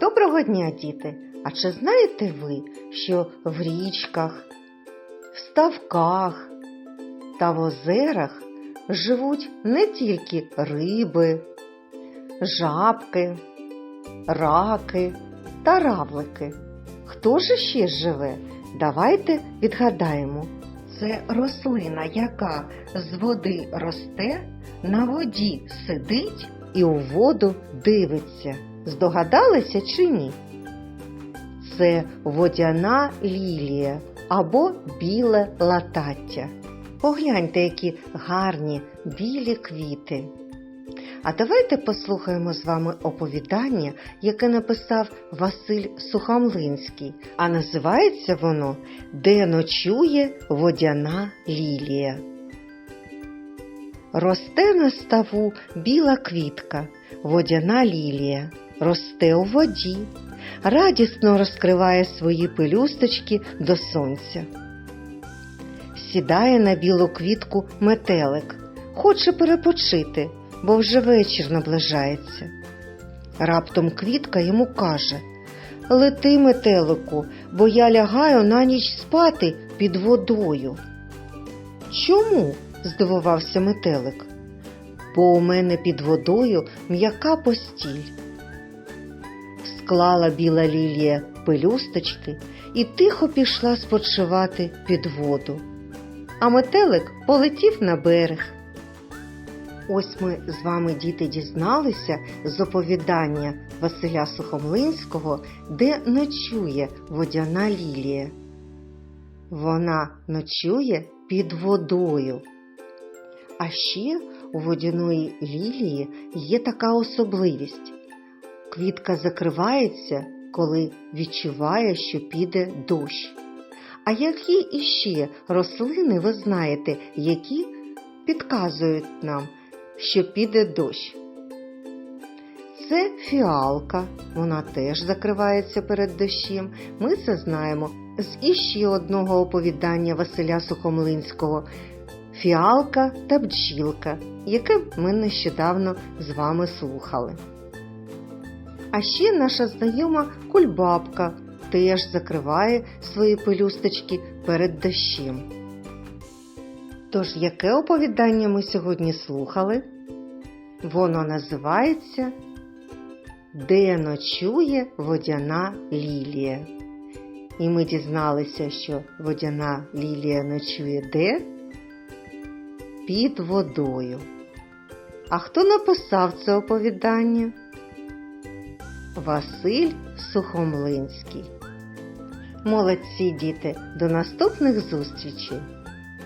Доброго дня, діти! А чи знаєте ви, що в річках, в ставках та в озерах живуть не тільки риби, жабки, раки та равлики? Хто ж ще живе? Давайте відгадаємо. Це рослина, яка з води росте, на воді сидить і у воду дивиться. Здогадалися чи ні? Це водяна лілія або біле латаття. Погляньте, які гарні білі квіти. А давайте послухаємо з вами оповідання, яке написав Василь Сухомлинський, а називається воно Де ночує водяна лілія. Росте на ставу біла квітка, водяна лілія, росте у воді, радісно розкриває свої пелюсточки до сонця. Сідає на білу квітку метелик, хоче перепочити, бо вже вечір наближається. Раптом квітка йому каже Лети, метелику, бо я лягаю на ніч спати під водою. Чому? здивувався метелик. Бо у мене під водою м'яка постіль. Склала біла лілія пелюсточки і тихо пішла спочивати під воду. А метелик полетів на берег. Ось ми з вами, діти, дізналися з оповідання Василя Сухомлинського, де ночує водяна лілія. Вона ночує під водою. А ще у водяної лілії є така особливість. Квітка закривається, коли відчуває, що піде дощ. А які іще рослини ви знаєте, які підказують нам, що піде дощ? Це фіалка, вона теж закривається перед дощем. Ми це знаємо з іще одного оповідання Василя Сухомлинського Фіалка та бджілка, яке ми нещодавно з вами слухали. А ще наша знайома кульбабка теж закриває свої пелюсточки перед дощем. Тож, яке оповідання ми сьогодні слухали? Воно називається Де ночує водяна лілія. І ми дізналися, що водяна лілія ночує де? Під водою. А хто написав це оповідання? Василь Сухомлинський. Молодці діти, до наступних зустрічей!